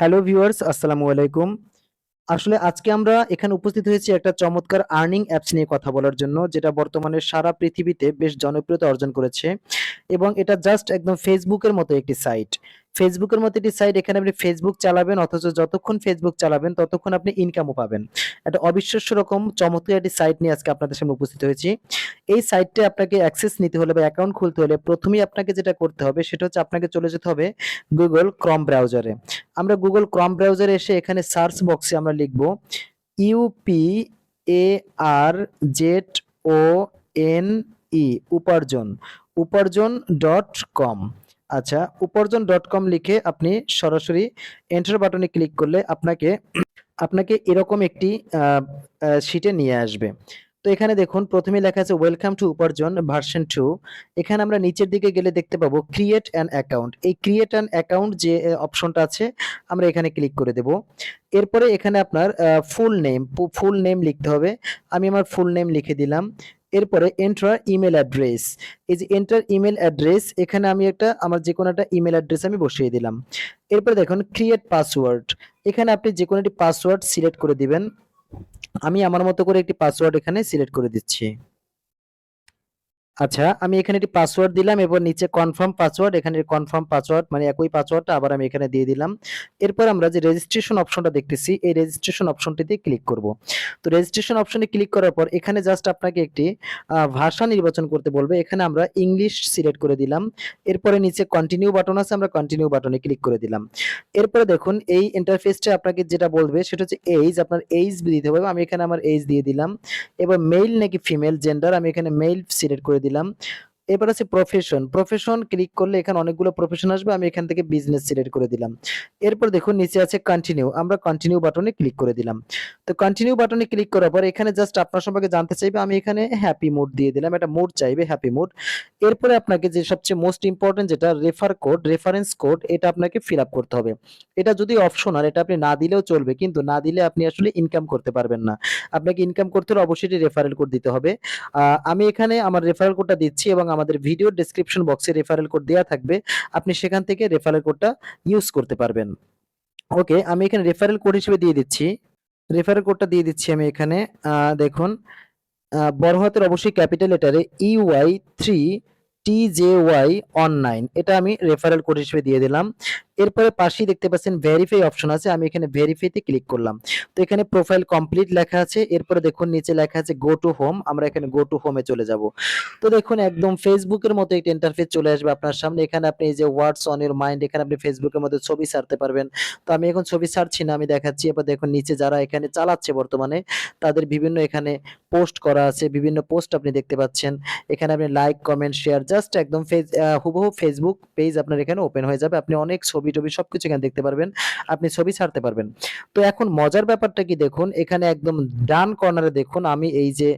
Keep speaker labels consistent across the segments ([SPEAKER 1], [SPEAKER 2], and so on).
[SPEAKER 1] Hello viewers, আসসালামু আলাইকুম। আসলে আজকে আমরা এখানে উপস্থিত হয়েছি একটা চমৎকার আর্নিং অ্যাপস নিয়ে কথা বলার জন্য, যেটা বর্তমানে সারা পৃথিবীতে বেশ জনপ্রিয়তা অর্জন করেছে এবং এটা জাস্ট একদম ফেসবুকের মতো একটি সাইট। ফেসবুকের মতো একটি সাইট এখানে আপনি ফেসবুক চালাবেন, অথচ যতক্ষণ ফেসবুক চালাবেন, ততক্ষণ আপনি ইনকামও পাবেন। একটা অবিশ্বাস্য রকম চমৎকার একটি সাইট নিয়ে আজকে আপনাদের সামনে উপস্থিত হয়েছি। এই সাইটে আপনাকে অ্যাক্সেস নিতে হলে বা অ্যাকাউন্ট খুলতে হলে প্রথমেই আপনাকে যেটা করতে হবে, সেটা হচ্ছে আপনাকে চলে যেতে হবে গুগল ক্রম ব্রাউজারে আমরা গুগল ক্রম ব্রাউজারে এসে এখানে সার্চ বক্সে আমরা লিখব U P A R Z O N E Uparjon. Uparjon dot কম আচ্ছা উপার্জন ডট কম লিখে আপনি সরাসরি এন্টার বাটনে ক্লিক করলে আপনাকে আপনাকে এরকম একটি শিটে নিয়ে আসবে। তো এখানে দেখুন, প্রথমে লেখা আছে welcome to Uparjon version two এখানে আমরা নিচের দিকে গেলে দেখতে পাবো ক্রিয়েট অ্যান অ্যাকাউন্ট এই ক্রিয়েট অ্যান অ্যাকাউন্ট যে অপশনটা আছে, আমরা এখানে ক্লিক করে দেব। এরপরে এখানে আপনার ফুল নেম ফুল নেম লিখতে হবে। আমি আমার ফুল নেম লিখে দিলাম। এরপরে এন্টার ইমেল অ্যাড্রেস এই যে এন্টার ইমেল অ্যাড্রেস এখানে আমি একটা, আমার যে কোনো একটা ইমেল অ্যাড্রেস আমি বসিয়ে দিলাম। এরপরে দেখুন ক্রিয়েট পাসওয়ার্ড এখানে আপনি যে কোনো একটি পাসওয়ার্ড সিলেক্ট করে দিবেন। আমি আমার মতো করে একটি পাসওয়ার্ড এখানে সিলেক্ট করে দিচ্ছি। আচ্ছা আমি এখানে একটি পাসওয়ার্ড দিলাম এবার নিচে কনফার্ম পাসওয়ার্ড এখানে কনফার্ম পাসওয়ার্ড মানে একই পাসওয়ার্ডটা আবার আমি এখানে দিয়ে দিলাম। এরপর আমরা যে রেজিস্ট্রেশন অপশনটা দেখতেছি, এই রেজিস্ট্রেশন অপশনটিতে ক্লিক করব। তো রেজিস্ট্রেশন অপশনে ক্লিক করার পর, এখানে জাস্ট আপনাকে একটি ভাষা নির্বাচন করতে বলবে। এখানে আমরা ইংলিশ সিলেক্ট করে দিলাম। এরপরে নিচে কন্টিনিউ বাটন আছে, আমরা কন্টিনিউ বাটনে ক্লিক করে দিলাম। এরপরে দেখুন, এই ইন্টারফেসটা আপনাকে যেটা বলবে, সেটা হচ্ছে এইজ আপনার এইজ দিতে হবে। আমি এখানে আমার এইজ দিয়ে দিলাম। এবার মেইল নাকি ফিমেল জেন্ডার আমি এখানে মেইল সিলেক্ট করে দিলাম। দিলাম। এবার আছে প্রফেশন প্রফেশন ক্লিক করলে এখানে অনেকগুলো প্রফেশন আসবে, আমি এখান থেকে বিজনেস সিলেক্ট করে দিলাম। এরপর দেখুন, নিচে আছে কন্টিনিউ আমরা কন্টিনিউ বাটনে ক্লিক করে দিলাম। তো কন্টিনিউ বাটনে ক্লিক করার পর এখানে জাস্ট আপনার সম্পর্কে জানতে চাইবে, আমি এখানে হ্যাপি মুড দিয়ে দিলাম, একটা মুড চাইবে হ্যাপি মুড এরপরে আপনাকে যে সবচেয়ে মোস্ট ইম্পর্টেন্ট যেটা রেফার কোড রেফারেন্স কোড এটা আপনাকে ফিল আপ করতে হবে। এটা যদি অপশনাল এটা আপনি না দিলেও চলবে, কিন্তু না দিলে আপনি আসলে ইনকাম করতে পারবেন না। আপনাকে ইনকাম করতে হলে অবশ্যই রেফারেল কোড দিতে হবে। আমি এখানে আমার রেফারেল কোডটা দিচ্ছি এবং আমাদের ভিডিও ডেসক্রিপশন বক্সে রেফারেল কোড দেওয়া থাকবে। আপনি সেখান থেকে রেফারেল কোডটা ইউজ করতে পারবেন। ওকে আমি এখানে রেফারেল কোড হিসেবে দিয়ে দিচ্ছি। রেফারেল কোডটা দিয়ে দিচ্ছি আমি এখানে। দেখুন বড় হাতের অবশ্যই capital লেটারে U I three T J Y online এটা আমি রেফারেল কোড হিসেবে দিয়ে দিলাম। এরপরে পাশেই দেখতে পাচ্ছেন ভেরিফাই অপশন আছে, আমি এখানে ভেরিফাইতে ক্লিক করলাম। তো এখানে প্রোফাইল কমপ্লিট লেখা আছে, এরপরে দেখুন নিচে লেখা আছে গো টু হোম আমরা এখানে গো টু হোমে চলে যাব। তো দেখুন একদম ফেসবুকের মতো একটা ইন্টারফেস চলে আসবে আপনার সামনে, এখানে আপনি এই যে ওয়ার্ডস অন ইউর মাইন্ড এখানে আপনি ফেসবুকের মধ্যে ছবি ছাড়তে পারবেন। তো আমি এখন ছবি ছাড়ছি না, আমি দেখাচ্ছি, এবার দেখুন নিচে যারা এখানে চালাচ্ছে বর্তমানে, তাদের বিভিন্ন এখানে পোস্ট করা আছে, বিভিন্ন পোস্ট আপনি দেখতে পাচ্ছেন। এখানে আপনি লাইক কমেন্ট শেয়ার জাস্ট একদম ফেস হুবহু ফেসবুক পেজ আপনার এখানে ওপেন হয়ে যাবে। আপনি অনেক ছবি টবি সবকিছু এখানে দেখতে পারবেন, আপনি ছবি ছাড়তে পারবেন। তো এখন মজার ব্যাপারটা কি দেখুন, এখানে একদম ডান কর্নারে দেখুন, আমি এই যে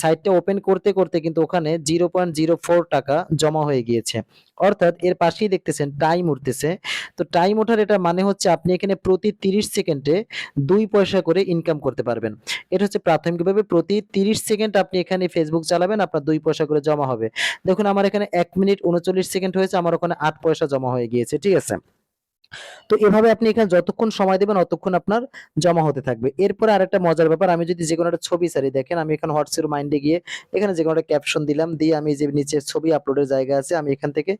[SPEAKER 1] সাইটটা ওপেন করতে করতে কিন্তু ওখানে জিরো পয়েন্ট জিরো ফোর টাকা জমা হয়ে গিয়েছে। অর্থাৎ এর পাশেই দেখতেছেন টাইম উঠতেছে। তো টাইম ওঠার এটা মানে হচ্ছে আপনি এখানে প্রতি তিরিশ সেকেন্ডে দুই পয়সা করে ইনকাম করতে পারবেন। এটা হচ্ছে প্রাথমিকভাবে প্রতি তিরিশ সেকেন্ড আপনি এখানে ফেসবুক চালাবেন, আপনার দুই পয়সা করে জমা হবে। দেখুন, আমার এখানে এক মিনিট উনচল্লিশ সেকেন্ড হয়েছে, আমার ওখানে আট পয়সা জমা হয়ে গিয়েছে, ঠিক আছে? তো এভাবে আপনি এখানে যতক্ষণ সময় দেবেন ততক্ষণ আপনার জমা হতে থাকবে। এরপরে আরেকটা মজার ব্যাপার, আমি যদি যে কোনো একটা ছবি সারি দেখেন, আমি এখানে হোয়াটসঅ্যাপ মাইন্ডে গিয়ে এখানে যে কোনো একটা ক্যাপশন দিলাম, দিয়ে আমি যে নিচে ছবি আপলোডের জায়গা আছে, আমি এখান থেকে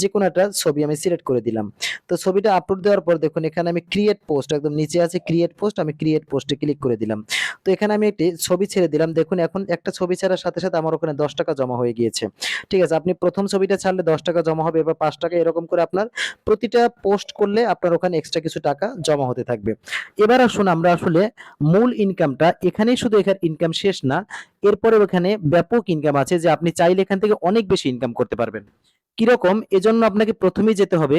[SPEAKER 1] যে কোনো একটা ছবি আমি সিলেক্ট করে দিলাম। তো ছবিটা আপলোড দেওয়ার পর দেখুন, এখানে আমি ক্রিয়েট পোস্ট একদম নিচে আছে ক্রিয়েট পোস্ট আমি ক্রিয়েট পোস্টে ক্লিক করে দিলাম। তো এখানে আমি একটি ছবি ছেড়ে দিলাম। দেখুন, এখন একটা ছবি ছাড়ার সাথে সাথে আমার ওখানে দশ টাকা জমা হয়ে গিয়েছে। ঠিক আছে, আপনি প্রথম ছবিটা ছাড়লে দশ টাকা জমা হবে, এবার পাঁচ টাকা এরকম করে আপনার প্রতিটা পোস্ট করলে আপনার ওখানে এক্সট্রা কিছু টাকা জমা হতে থাকবে। এবার আসুন আমরা আসলে মূল ইনকামটা এখানেই শুধু এখানে ইনকাম শেষ না এরপরে ওখানে ব্যাপক ইনকাম আছে যে আপনি চাইলে এখান থেকে অনেক বেশি ইনকাম করতে পারবেন। কীরকম? এজন্য আপনাকে প্রথমেই যেতে হবে,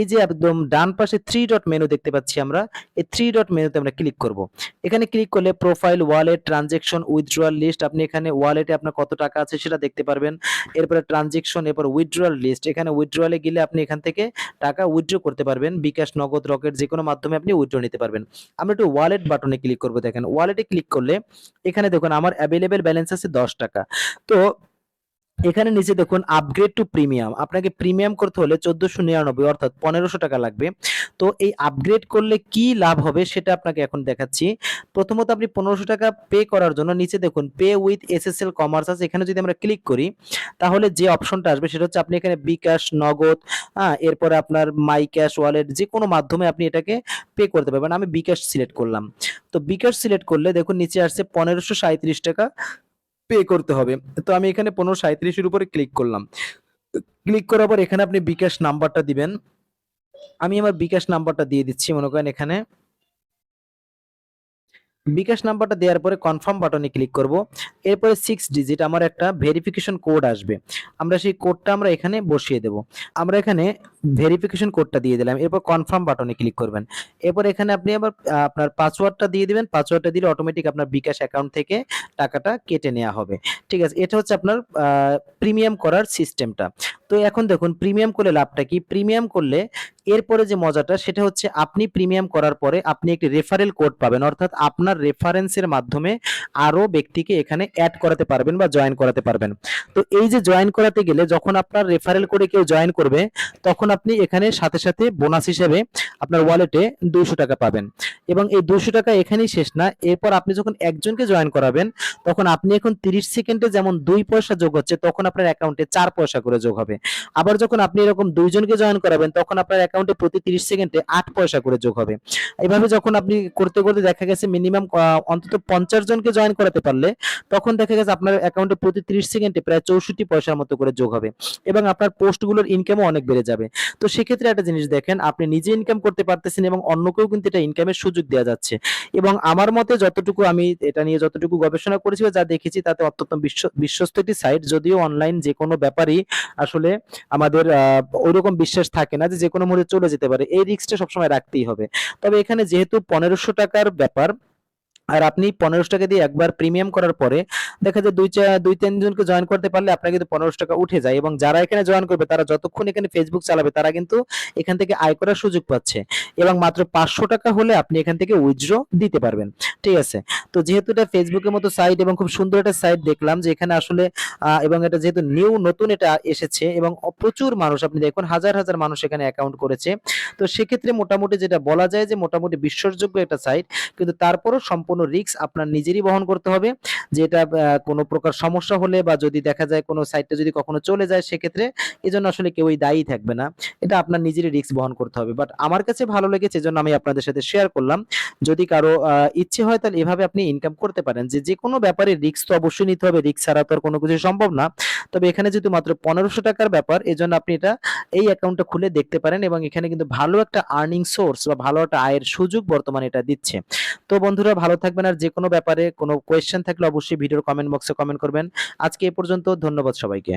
[SPEAKER 1] এই যে একদম ডান পাশে থ্রি ডট মেনু দেখতে পাচ্ছি আমরা, এই থ্রি ডট মেনুতে আমরা ক্লিক করব। এখানে ক্লিক করলে profile wallet transaction withdrawal list আপনি এখানে ওয়ালেটে আপনার কত টাকা আছে সেটা দেখতে পারবেন। এরপরে ট্রানজেকশন এরপর উইথড্রয়াল লিস্ট এখানে উইথড্রয়ালে গেলে আপনি এখান থেকে টাকা উইথড্র করতে পারবেন। বিকাশ, নগদ, রকেট যে কোনো মাধ্যমে আপনি উইথড্র নিতে পারবেন। আমরা একটু ওয়ালেট বাটনে ক্লিক করব দেখেন। ওয়ালেটে ক্লিক করলে এখানে দেখুন আমার অ্যাভেলেবেল ব্যালেন্স আছে দশ টাকা। তো এখানে নিচে দেখুন আপগ্রেড টু প্রিমিয়াম আপনাকে প্রিমিয়াম করতে হলে চোদ্দশো নিরানব্বই, অর্থাৎ পনেরোশো টাকা লাগবে। তো এই আপগ্রেড করলে কি লাভ হবে সেটা আপনাকে এখন দেখাচ্ছি। প্রথমত আপনি পনেরোশো টাকা পে করার জন্য নিচে দেখুন পে উইথ এসএসএল কমার্স আছে। এখানে যদি আমরা ক্লিক করি, তাহলে যে অপশনটা আসবে সেটা হচ্ছে আপনি এখানে বিকাশ, নগদ হ্যাঁ এরপরে আপনার মাই ক্যাশ ওয়ালেট যে কোনো মাধ্যমে আপনি এটাকে পে করতে পারবেন। আমি বিকাশ সিলেক্ট করলাম। তো বিকাশ সিলেক্ট করলে দেখুন, নিচে আসছে পনেরোশো সাঁত্রিশ টাকা। পে করতে হবে। তো আমি এখানে পনেরো সাঁত্রিশের উপরে ক্লিক করলাম। ক্লিক করার পর এখানে আপনি বিকাশ নাম্বারটা দিবেন। আমি আমার বিকাশ নাম্বারটা দিয়ে দিচ্ছি, মনে করেন এখানে। বিকাশ নাম্বারটা দেওয়ার পরে কনফার্ম বাটনে ক্লিক করব। এরপরে সিক্স ডিজিট আমার একটা ভেরিফিকেশন কোড আসবে। আমরা সেই কোডটা আমরা এখানে বসিয়ে দেব। আমরা এখানে ভেরিফিকেশন কোডটা দিয়ে দিলাম। এরপর কনফার্ম বাটনে ক্লিক করবেন। এরপর এখানে আপনি আবার আপনার পাসওয়ার্ডটা দিয়ে দিবেন। পাসওয়ার্ডটা দিলে অটোমেটিক আপনার বিকাশ অ্যাকাউন্ট থেকে টাকাটা কেটে নেওয়া হবে। ঠিক আছে, এটা হচ্ছে আপনার প্রিমিয়াম করার সিস্টেমটা তো এখন দেখুন প্রিমিয়াম করলে লাভটা কি? প্রিমিয়াম করলে এরপরে যে মজাটা, সেটা হচ্ছে আপনি প্রিমিয়াম করার পরে আপনি একটি রেফারেল কোড পাবেন। অর্থাৎ আপনার রেফারেন্সের মাধ্যমে আরও ব্যক্তিকে এখানে অ্যাড করাতে পারবেন বা জয়েন করাতে পারবেন। তো এই যে জয়েন করাতে গেলে যখন আপনার রেফারেল করে কেউ জয়েন করবে, তখন আপনি এখানে সাথে সাথে বোনাস হিসেবে আপনার ওয়ালেটে দুইশো টাকা পাবেন। এবং এই দুইশো টাকা এখানেই শেষ না, এরপর আপনি যখন একজনকে জয়েন করাবেন, তখন আপনি এখন তিরিশ সেকেন্ডে যেমন দুই পয়সা যোগ হচ্ছে, তখন আপনার অ্যাকাউন্টে চার পয়সা করে যোগ হবে। আবার যখন আপনি এরকম দুইজনকে জয়েন করাবেন, তখন আপনার অ্যাকাউন্টে প্রতি তিরিশ সেকেন্ডে আট পয়সা করে যোগ হবে। এইভাবে যখন আপনি করতে করতে দেখা গেছে মিনিমাম অন্তত পঞ্চাশ জনকে জয়েন করাতে পারলে, তখন দেখা গেছে আপনার অ্যাকাউন্টে প্রতি তিরিশ সেকেন্ডে প্রায় চৌষট্টি পয়সার মতো করে যোগ হবে এবং আপনার পোস্টগুলোর ইনকামও অনেক বেড়ে যাবে। তো সেক্ষেত্রে একটা জিনিস দেখেন, আপনি নিজে ইনকাম করতে পারতেছেন এবং অন্যকেও কিন্তু এটা ইনকামের সুযোগ দেওয়া যাচ্ছে। এবং আমার মতে যতটুকু আমি এটা নিয়ে যতটুকু গবেষণা করেছি যা দেখেছি, তাতে অত্যন্ত বিশ্ব- বিশ্বস্ত একটি সাইট যদিও অনলাইন যে কোনো ব্যাপারই আসলে আমাদের ওইরকম বিশ্বাস থাকে না যে যে কোনো মুহূর্তে চলে যেতে পারে। এই রিস্কটা সবসময় রাখতেই হবে। তবে এখানে যেহেতু পনেরোশো টাকার ব্যাপার আর আপনি পনেরোশো টাকা দিয়ে একবার প্রিমিয়াম করার পরে দেখা যায় দুই দুই তিনজনকে জয়েন করতে পারলে আপনার কিন্তু পনেরোশো টাকা উঠে যায় এবং যারা এখানে জয়েন করবে, তারা যতক্ষণ এখানে ফেসবুক চালাবে, তারা কিন্তু এখান থেকে আয় করার সুযোগ পাচ্ছে। এবং মাত্র পাঁচশো টাকা হলে আপনি এখান থেকে উইথড্র দিতে পারবেন। ঠিক আছে? তো যেহেতু এটা ফেসবুকের মতো সাইট এবং খুব সুন্দর একটা সাইট দেখলাম যে এখানে আসলে এবং এটা যেহেতু নিউ নতুন এটা এসেছে এবং প্রচুর মানুষ, আপনি দেখুন হাজার হাজার মানুষ এখানে অ্যাকাউন্ট করেছে। তো সেক্ষেত্রে মোটামুটি যেটা বলা যায় যে মোটামুটি বিশ্বাসযোগ্য একটা সাইট কিন্তু তারপরও সম্পূর্ণ রিস্ক আপনার নিজেরই বহন করতে হবে। যে এটা কোনো প্রকার সমস্যা হলে বা যদি দেখা যায় কোনো সাইটটা যদি কখনো চলে যায় সেক্ষেত্রে এই জন্য আসলে কেউই দায়ী থাকবে না। এটা আপনার নিজেরই রিস্ক বহন করতে হবে। বাট আমার কাছে ভালো লেগেছে এজন্য আমি আপনাদের সাথে শেয়ার করলাম। যদি কারও ইচ্ছে হয় তাহলে এভাবে আপনি ইনকাম করতে পারেন। যে যে কোনো ব্যাপারে রিস্ক তো অবশ্যই নিতে হবে। রিস্ক ছাড়া তো আর কোনো কিছু সম্ভব না। তবে এখানে যেহেতু মাত্র পনেরোশো টাকার ব্যাপার, এজন্য আপনি এটা, এই অ্যাকাউন্টটা খুলে দেখতে পারেন এবং এখানে কিন্তু ভালো একটা আর্নিং সোর্স বা ভালো একটা আয়ের সুযোগ বর্তমানে এটা দিচ্ছে। তো বন্ধুরা, ভালো থাকবেন আর যে কোনো ব্যাপারে কোনো কোয়েশ্চেন থাকলে অবশ্যই ভিডিওর কমেন্ট বক্সে কমেন্ট করবেন। আজকে এ পর্যন্ত ধন্যবাদ সবাইকে।